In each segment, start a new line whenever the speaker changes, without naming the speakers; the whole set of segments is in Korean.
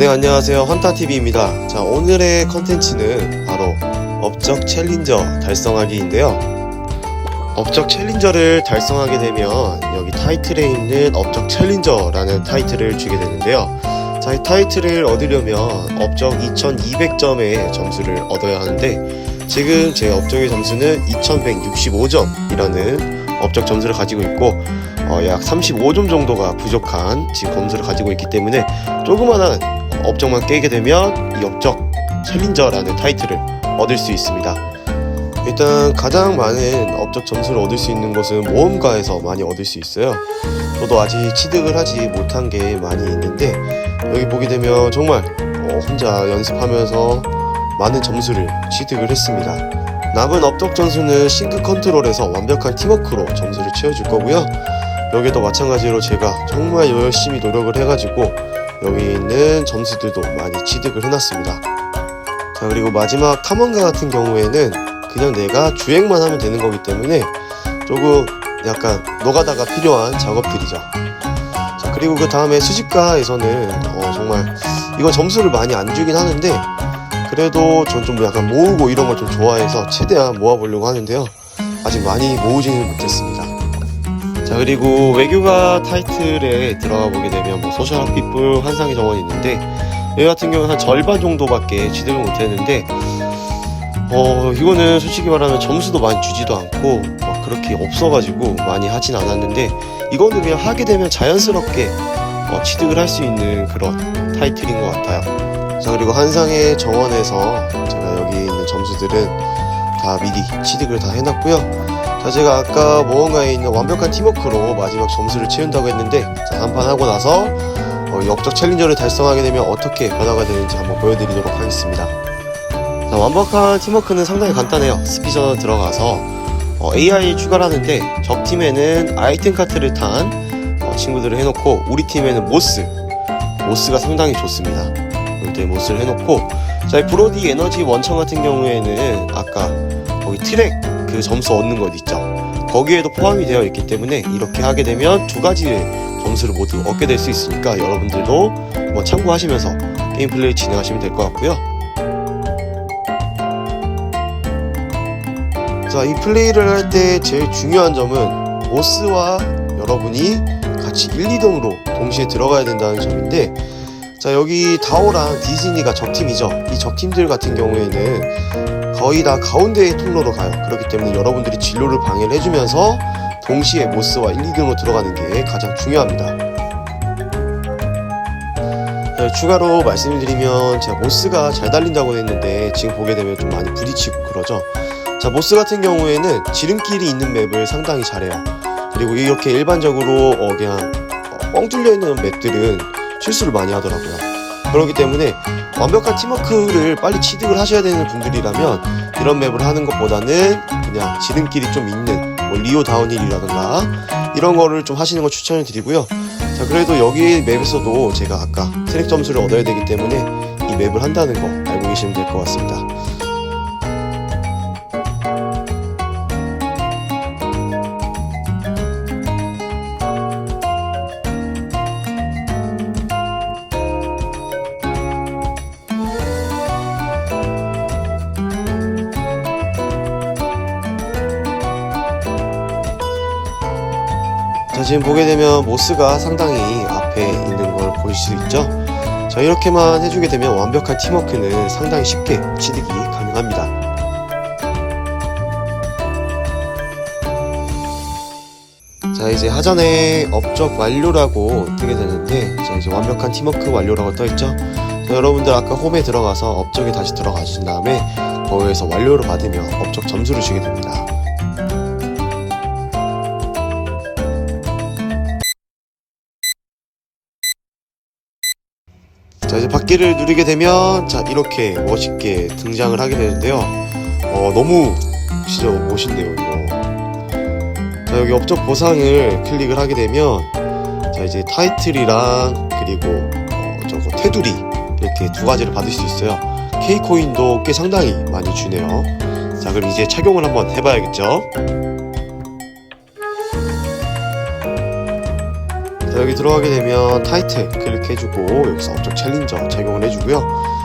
네 안녕하세요. 환타TV입니다. 자 오늘의 컨텐츠는 바로 업적 챌린저 달성하기인데요. 업적 챌린저를 달성하게 되면 여기 타이틀에 있는 업적 챌린저라는 타이틀을 주게 되는데요. 자 이 타이틀을 얻으려면 업적 2200점의 점수를 얻어야 하는데 지금 제 업적의 점수는 2165점이라는 업적 점수를 가지고 있고 어, 약 35점 정도가 부족한 지금 점수를 가지고 있기 때문에 조그만한 업적만 깨게 되면 이 업적 챌린저라는 타이틀을 얻을 수 있습니다. 일단 가장 많은 업적 점수를 얻을 수 있는 곳은 모험가에서 많이 얻을 수 있어요. 저도 아직 취득을 하지 못한 게 많이 있는데 여기 보게 되면 정말 어, 혼자 연습하면서 많은 점수를 취득을 했습니다. 남은 업적 점수는 싱크 컨트롤에서 완벽한 팀워크로 점수를 채워줄 거고요. 여기도 마찬가지로 제가 정말 열심히 노력을 해가지고 여기 있는 점수들도 많이 취득을 해놨습니다. 자 그리고 마지막 탐험가 같은 경우에는 그냥 내가 주행만 하면 되는 거기 때문에 조금 약간 노가다가 필요한 작업들이죠. 자 그리고 그 다음에 수집가에서는 어, 정말 이건 점수를 많이 안 주긴 하는데 그래도 전 좀 약간 모으고 이런 걸 좀 좋아해서 최대한 모아보려고 하는데요. 아직 많이 모으지는 못했습니다. 자 그리고 외교가 타이틀에 들어가 보게 되면 뭐 소셜 피플 환상의 정원이 있는데 여기 같은 경우는 한 절반 정도밖에 취득을 못했는데 어 이거는 솔직히 말하면 점수도 많이 주지도 않고 막 그렇게 없어가지고 많이 하진 않았는데 이거는 그냥 하게 되면 자연스럽게 어, 취득을 할 수 있는 그런 타이틀인 것 같아요. 자 그리고 환상의 정원에서 제가 여기 있는 점수들은 다 미리 취득을 다 해놨고요. 자 제가 아까 모험가에 있는 완벽한 팀워크로 마지막 점수를 채운다고 했는데 자 한판 하고 나서 어, 이 업적 챌린저를 달성하게 되면 어떻게 변화가 되는지 한번 보여드리도록 하겠습니다. 자, 완벽한 팀워크는 상당히 간단해요. 스피저 들어가서 어, AI 추가를 하는데 적 팀에는 아이템 카트를 탄 어, 친구들을 해놓고 우리 팀에는 모스 모스가 상당히 좋습니다. 이때 모스를 해놓고 자, 이 브로디 에너지 원천 같은 경우에는 아까 거기 트랙 그 점수 얻는 것 있죠. 거기에도 포함이 되어 있기 때문에 이렇게 하게 되면 두 가지의 점수를 모두 얻게 될 수 있으니까 여러분들도 한번 참고하시면서 게임 플레이 진행하시면 될 것 같고요. 자, 이 플레이를 할 때 제일 중요한 점은 보스와 여러분이 같이 1, 2동으로 동시에 들어가야 된다는 점인데 자, 여기 다오랑 디즈니가 적팀이죠. 이 적팀들 같은 경우에는 거의 다 가운데의 통로로 가요. 그렇기 때문에 여러분들이 진로를 방해를 해주면서 동시에 보스와 1, 2등으로 들어가는 게 가장 중요합니다. 네, 추가로 말씀드리면 제가 모스가 잘 달린다고 했는데 지금 보게 되면 좀 많이 부딪히고 그러죠. 자 모스 같은 경우에는 지름길이 있는 맵을 상당히 잘해요. 그리고 이렇게 일반적으로 어, 그냥 어, 뻥 뚫려 있는 맵들은 실수를 많이 하더라고요. 그렇기 때문에 완벽한 팀워크를 빨리 취득을 하셔야 되는 분들이라면 이런 맵을 하는 것보다는 그냥 지름길이 좀 있는 뭐 리오 다운힐이라든가 이런 거를 좀 하시는 걸 추천을 드리고요. 자 그래도 여기 맵에서도 제가 아까 트랙 점수를 얻어야 되기 때문에 이 맵을 한다는 거 알고 계시면 될 것 같습니다. 자 지금 보게 되면 모스가 상당히 앞에 있는 걸볼수 있죠? 자 이렇게만 해주게 되면 완벽한 팀워크는 상당히 쉽게 취득이 가능합니다. 자 이제 하전에 업적 완료라고 뜨게 되는데 자 이제 완벽한 팀워크 완료라고 떠있죠? 자, 여러분들 아까 홈에 들어가서 업적에 다시 들어가신 다음에 거기에서 완료를 받으면 업적 점수를 주게 됩니다 자 이제 바퀴를 누르게 되면 자 이렇게 멋있게 등장을 하게 되는데요. 어 너무 진짜 멋있네요 이거. 자 여기 업적 보상을 클릭을 하게 되면 자 이제 타이틀이랑 그리고 어 저거 테두리 이렇게 두 가지를 받을 수 있어요. K코인도 꽤 상당히 많이 주네요. 자 그럼 이제 착용을 한번 해봐야겠죠 자, 여기 들어가게 되면 타이틀 클릭해주고 여기서 업적 챌린저 적용을 해주고요.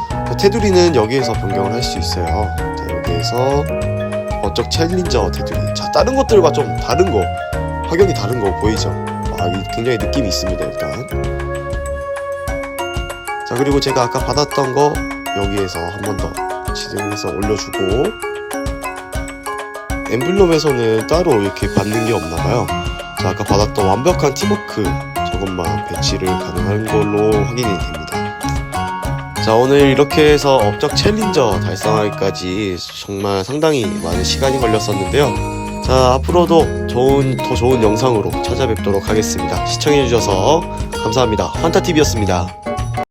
자, 테두리는 여기에서 변경을 할 수 있어요. 자, 여기에서 업적 챌린저 테두리. 자, 다른 것들과 좀 다른 거, 확연히 다른 거 보이죠? 아, 이 굉장히 느낌이 있습니다, 일단. 자, 그리고 제가 아까 받았던 거 여기에서 한 번 더 지정해서 올려주고 엠블럼에서는 따로 이렇게 받는 게 없나 봐요. 자, 아까 받았던 완벽한 팀워크 저것만 배치를 가능한 걸로 확인이 됩니다. 자, 오늘 이렇게 해서 업적 챌린저 달성하기까지 정말 상당히 많은 시간이 걸렸었는데요. 자, 앞으로도 좋은, 더 좋은 영상으로 찾아뵙도록 하겠습니다. 시청해주셔서 감사합니다. 환타TV였습니다.